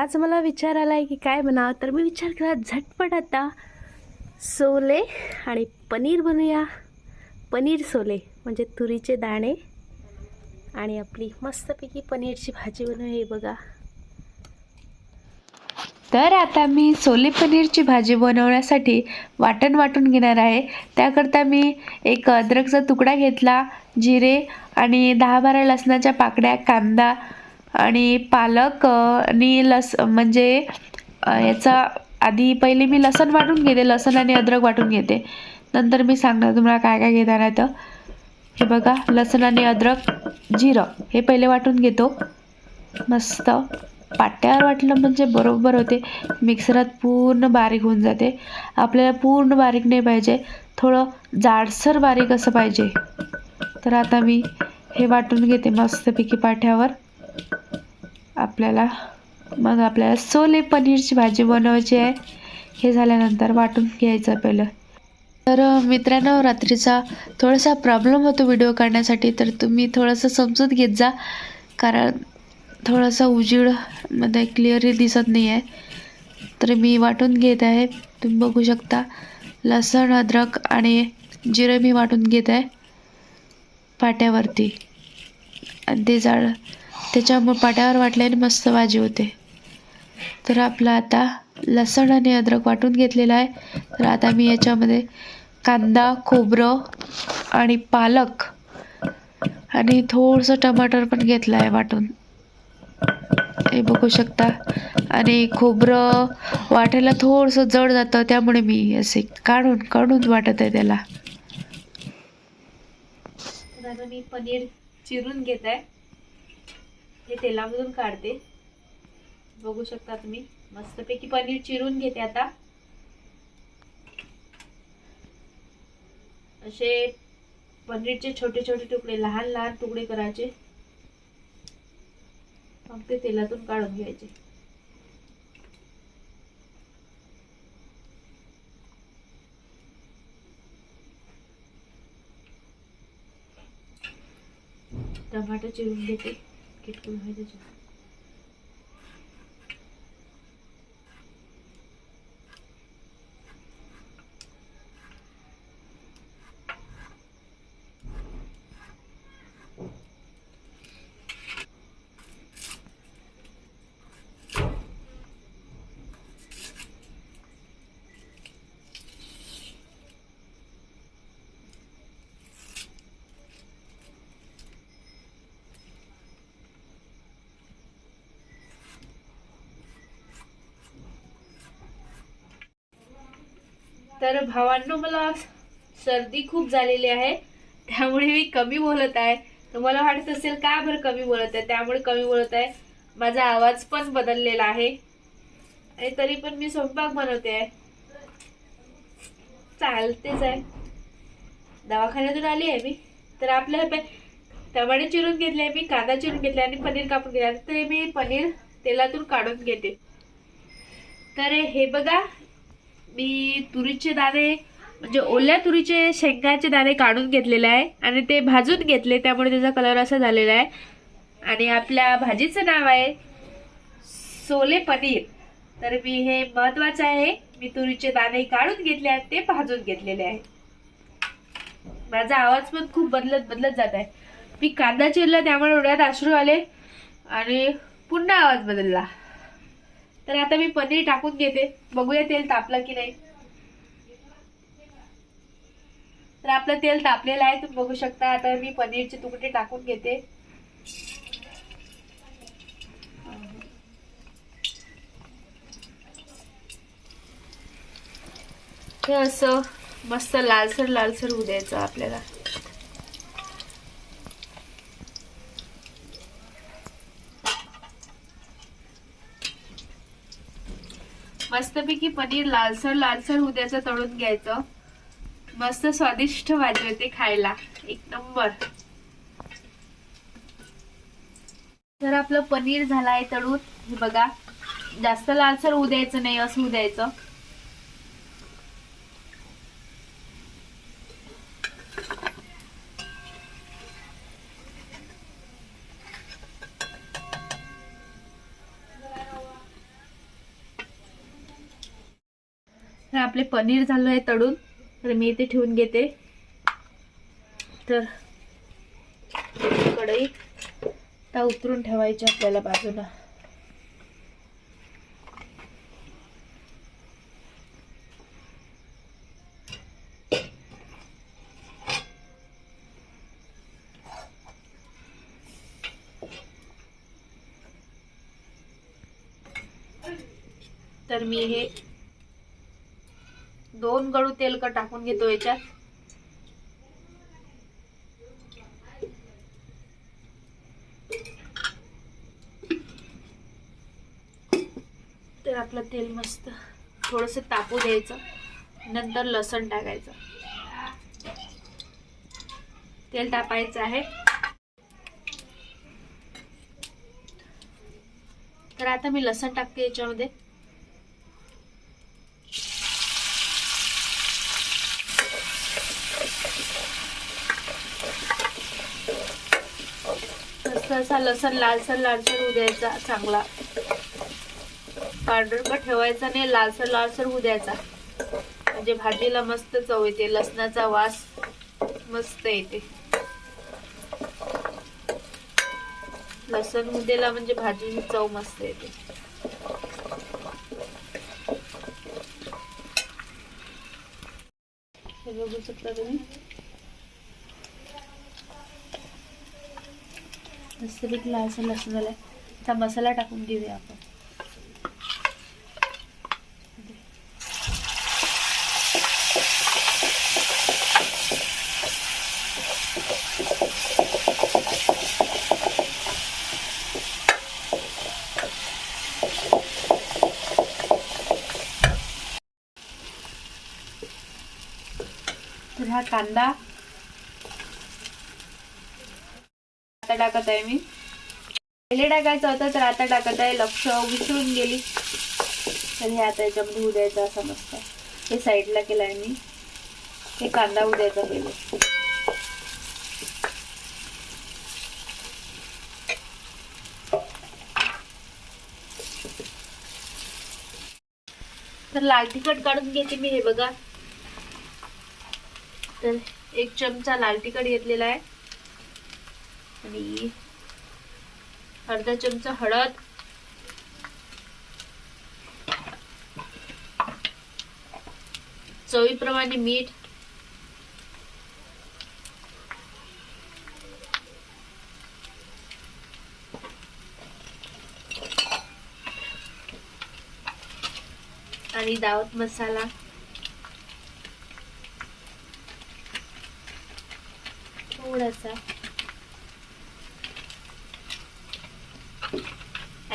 आज मला विचार आला आहे की काय बनावं? तर मी विचार केला झटपट आता सोले आणि पनीर बनवूया पनीर सोले म्हणजे तुरीचे दाणे आणि आपली मस्तपैकी पनीरची भाजी बनवूया हे बघा. तर आता मी सोले पनीरची भाजी बनवण्यासाठी वाटण वाटून घेणार आहे. त्याकरता मी एक अद्रकचा तुकडा घेतला जिरे आणि दहा बारा लसणाच्या पाकड्या कांदा आणि पालक आणि लस म्हणजे याचा आधी पहिले मी लसण वाटून घेते लसण आणि अद्रक वाटून घेते. नंतर मी सांगणार तुम्हाला काय काय घेणार आहे तर. हे बघा लसण आणि अद्रक जिरं हे पहिले वाटून घेतो. मस्त. पाट्यावर वाटलं म्हणजे बरोबर होते. मिक्सरात पूर्ण बारीक होऊन जाते. आपल्याला पूर्ण बारीक नाही पाहिजे. थोडं जाडसर बारीक असं पाहिजे. तर आता मी हे वाटून घेते मस्तपैकी पाट्यावर. आपल्याला मग आपल्याला सोले पनीरची भाजी बनवायची आहे. हे झाल्यानंतर वाटून घ्यायचं पहिलं. तर मित्रांनो रात्रीचा थोडासा प्रॉब्लेम होतो व्हिडिओ काढण्यासाठी तर तुम्ही थोडंसं समजून घेत जा. कारण थोडासा उजीडमध्ये क्लिअरली दिसत नाही आहे तर मी वाटून घेत आहे. तुम्ही बघू शकता लसण अद्रक आणि जिरं मी वाटून घेत आहे. पाट्यावरती. आणि ते जाड त्याच्यामुळे पाट्यावर वाटल्याने मस्त भाजी होते. तर आपलं आता लसण आणि अद्रक वाटून घेतलेला आहे. तर आता मी याच्यामध्ये कांदा खोबरं आणि पालक आणि थोडंसं टमाटर पण घेतलं आहे वाटून. हे बघू शकता. आणि खोबरं वाटायला थोडंसं जड जातं त्यामुळे मी असे काढून काढून वाटत आहे त्याला. तर आता मी पनीर चिरून घेत आहे. हे तेलामधून काढते. बघू शकता तुम्ही. मस्तपैकी पनीर चिरून घेते आता. असे पनीरचे छोटे छोटे तुकडे लहान लहान तुकडे करायचे. मग ते तेलातून काढून घ्यायचे. टमाटर चिरून घेते. किटकून आहे तर भावांनो मला सर्दी खूप झालेली आहे. त्यामुळे मी कमी बोलत आहे. तुम्हाला वाटत असेल का बरं कमी बोलत आहे? त्यामुळे कमी बोलत आहे. माझा आवाज पण बदललेला आहे. आणि तरी पण मी स्वयंपाक बनवते. आहे चालतेच आहे. दवाखान्यातून आली आहे मी. तर आपल्या टमाटे चिरून घेतले मी कांदा चिरून घेतला आणि पनीर कापून घेतला. तर मी पनीर तेलातून काढून घेते. तर हे बघा मी तुरीचे दाणे म्हणजे ओल्या तुरीचे शेंगाचे दाणे काढून घेतलेले आहे आणि ते भाजून घेतले त्यामुळे त्याचा कलर असा झालेला आहे. आणि आपल्या भाजीचं नाव आहे सोले पनीर. तर मी हे महत्वाचं आहे. मी तुरीचे दाणे काढून घेतले आहेत ते भाजून घेतलेले आहे माझा आवाज पण खूप बदलत बदलत जात आहे. मी कांदा चिरला त्यामुळे डोळ्यात अश्रू आले आणि पुन्हा आवाज बदलला. तर आता मी पनीर टाकून घेते. बघूया तेल तापलं की नाही. तर आपलं तेल तापलेलं आहे तुम्ही बघू शकता. आता मी पनीरचे तुकडे टाकून घेते. हे असं मस्त लालसर लालसर होऊ द्यायचं आपल्याला. मस्तपैकी पनीर लालसर लालसर उद्याचं तळून घ्यायचं. मस्त स्वादिष्ट भाजी होते खायला. एक नंबर. तर आपलं पनीर झालं आहे तळून. हे बघा जास्त लालसर उद्यायचं नाही असं उद्यायचं आपले पनीर झालं आहे तळून. तर मी इथे ठेवून घेते. तर कढई त्या उतरून ठेवायची आपल्याला बाजूला. तर मी हे दोन गडू तेलकट टाकून घेतो याच्यात? तर आपलं तेल मस्त थोडस तापू द्यायचं. नंतर लसण टाकायचं. तेल टाकायचं आहे. तर आता मी लसण टाकते याच्यामध्ये मस्त असा लसण लालसर लालसर होऊ द्यायचा चांगला. पावडर पण ठेवायचा नाही लालसर लालसर होऊ द्यायचा म्हणजे भाजीला मस्त चव येते लसणाचा वास मस्त येते. लसण मुदेला म्हणजे भाजीची चव मस्त येते. हे बघू शकता तुम्ही? मस्तपैकी लालसर लसूण झालाय. आता मसाला टाकून घेऊया आपण. तर हा कांदा आता टाकत आहे मी. पहिले टाकायचं होतं तर आता टाकत आहे. लक्ष विसरून गेली. तर हे आता याच्यामध्ये उद्यायचं असं मस्त. हे साईडला केलं आहे मी. हे कांदा उद्यायचा पहिले. तर लाल तिखट काढून घेते मी हे बघा. तर एक चमचा लाल तिखट घेतलेला आहे. आणि अर्धा चमचा हळद. चवीप्रमाणे मीठ. आणि दावत मसाला. थोडासा.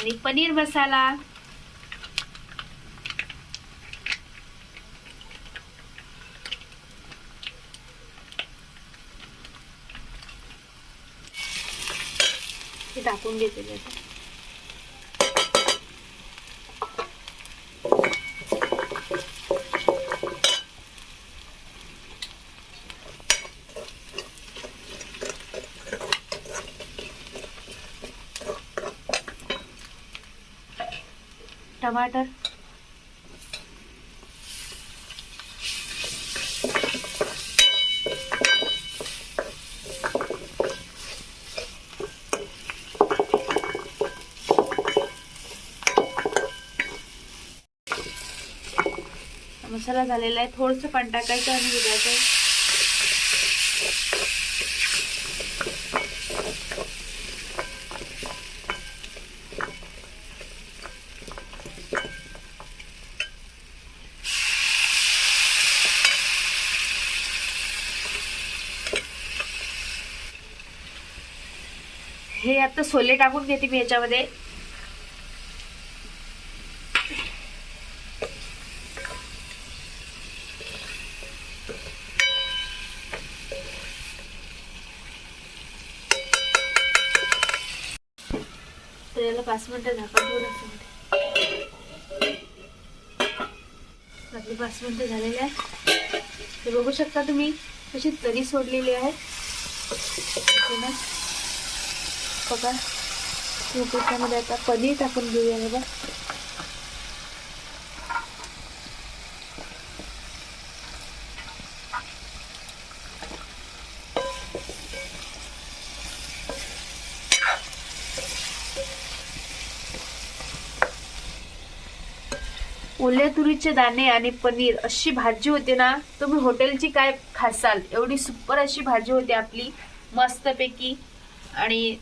आणि पनीर मसाला. हे टाकून घेते टमाटर. मसाला झालेला आहे. थोडंसं पण टाकायचं आणि दुधाचं हे आता सोले टाकून घेते मी याच्यामध्ये. तर याला पाच मिनटं झाकण ठेवून आपली पाच मिनटं झालेली आहे. ते बघू शकता तुम्ही कशी तरी सोडलेली आहे. ना बघा. त्याच्यामध्ये आता पनीर टाकून घेऊया बघा. ओल्या तुरीचे दाणे आणि पनीर अशी भाजी होते ना तुम्ही हॉटेलची काय खासाल? एवढी सुपर अशी भाजी होती आपली मस्तपैकी. आणि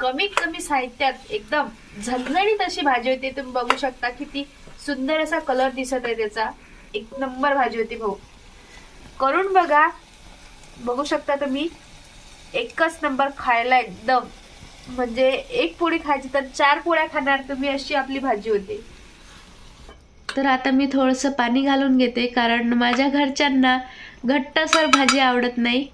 कमीत कमी साहित्यात एकदम झणझणीत अशी भाजी होती. तुम्ही बघू शकता किती सुंदर असा कलर दिसत आहे त्याचा. एक नंबर भाजी होती भाऊ. करून बघा. बघू शकता तुम्ही. एकच नंबर खायला एकदम. म्हणजे एक पोळी खायची तर चार पोळ्या खाणार तुम्ही अशी आपली भाजी होती. तर आता मी थोडंसं पाणी घालून घेते कारण माझ्या घरच्यांना घट्टसर भाजी आवडत नाही.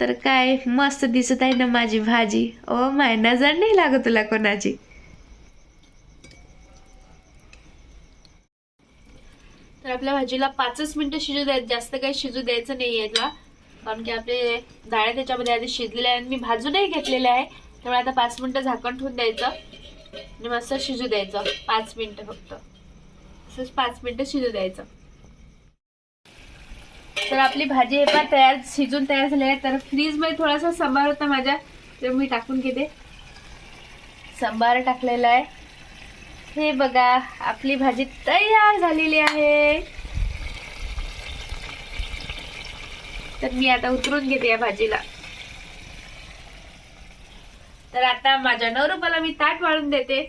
तर काय मस्त दिसत आहे ना माझी भाजी. ओ माय नजर नाही लागत तुला कोणाची. तर आपल्या भाजीला पाचच मिनिटं शिजू द्यायचं जास्त काही शिजू द्यायचं नाही याला कारण की आपले डाळ्या त्याच्यामध्ये आधी शिजलेल्या आहेत मी भाजूनही घेतलेल्या आहे. त्यामुळे आता पाच मिनिटं झाकण ठेवून द्यायचं. आणि मस्त शिजू द्यायचं. पाच मिनिटं फक्त. असंच पाच मिनिटं शिजू द्यायचं. तर आपली भाजी हे पण तयार शिजून तयार झाली आहे. तर फ्रीजमध्ये थोडासा सांबार होता माझ्या तर मी टाकून घेते. सांबार टाकलेला आहे. हे बघा आपली भाजी तयार झालेली आहे. तर मी आता उतरून घेते या भाजीला. तर आता माझ्या नवरूपाला मी ताट वाळून देते.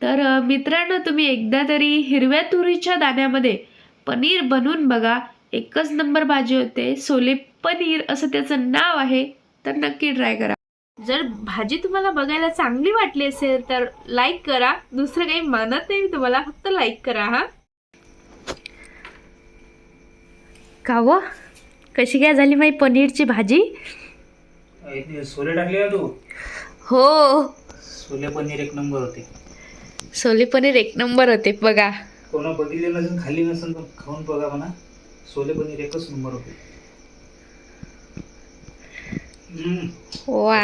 तर मित्रांनो तुम्ही एकदा तरी हिरव्या तुरीच्या दाण्यामध्ये पनीर बनवून बघा. एकच नंबर भाजी होते. सोले पनीर असं त्याचं नाव आहे. तर नक्की ट्राय करा. जर भाजी तुम्हाला बघायला चांगली वाटली असेल तर लाईक करा. दुसरं काही म्हणत नाही मी तुम्हाला फक्त लाईक करा हा. का व कशी काय झाली माही पनीरची भाजी? सोले टाकले तू? हो. सोले पनीर एक नंबर होते. सोले पनीर एक नंबर होते बघा. कोणा बघितले नसेल खाल्ली नसेल तर खाऊन बघा म्हणा. सोले पनीर एकच नंबर होते.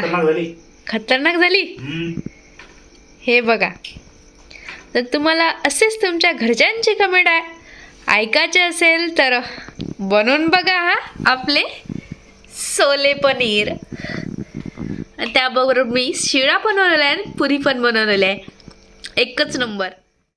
खतरनाक झाली. खतरनाक झाली? हम्म, हे बघा. तर तुम्हाला असेच तुमच्या घरच्यांची कमेंट आहे ऐकायचे असेल तर बनवून बघा हा आपले सोले पनीर. त्याबरोबर मी शिळा बनवलेला आहे आणि पुरी पण बनवलेला आहे. एकच नंबर